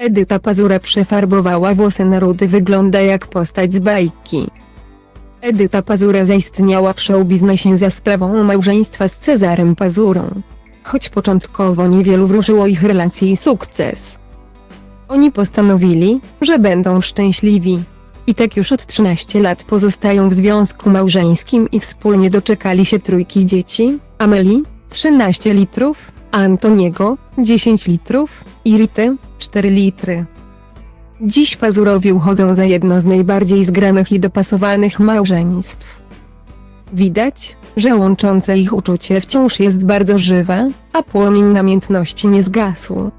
Edyta Pazura przefarbowała włosy na rudy wygląda jak postać z bajki. Edyta Pazura zaistniała w showbiznesie za sprawą małżeństwa z Cezarem Pazurą. Choć początkowo niewielu wróżyło ich relacji i sukces. Oni postanowili, że będą szczęśliwi. I tak już od 13 lat pozostają w związku małżeńskim i wspólnie doczekali się trójki dzieci, Ameli, 13 litrów, Antoniego, 10 litrów, i Rity, 4 litry. Dziś Pazurowi uchodzą za jedno z najbardziej zgranych i dopasowanych małżeństw. Widać, że łączące ich uczucie wciąż jest bardzo żywe, a płomień namiętności nie zgasł.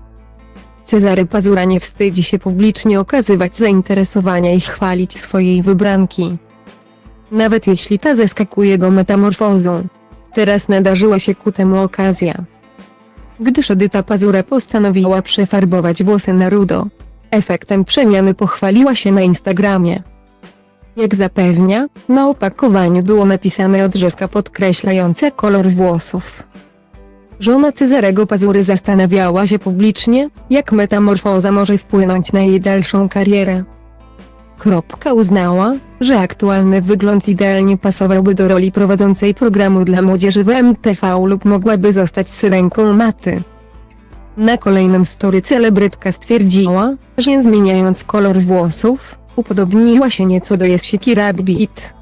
Cezary Pazura nie wstydzi się publicznie okazywać zainteresowania i chwalić swojej wybranki. Nawet jeśli ta zaskakuje go metamorfozą. Teraz nadarzyła się ku temu okazja. Gdyż Edyta Pazura postanowiła przefarbować włosy na rudo. Efektem przemiany pochwaliła się na Instagramie. Jak zapewnia, na opakowaniu było napisane odżywka podkreślające kolor włosów. Żona Cezarego Pazury zastanawiała się publicznie, jak metamorfoza może wpłynąć na jej dalszą karierę. Kropka uznała, że aktualny wygląd idealnie pasowałby do roli prowadzącej programu dla młodzieży w MTV lub mogłaby zostać syrenką maty. Na kolejnym story celebrytka stwierdziła, że zmieniając kolor włosów, upodobniła się nieco do Jessica Rabbit.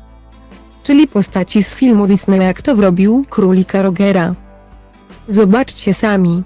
Czyli postaci z filmu Disneya jak to wrobił królika Rogera. Zobaczcie sami.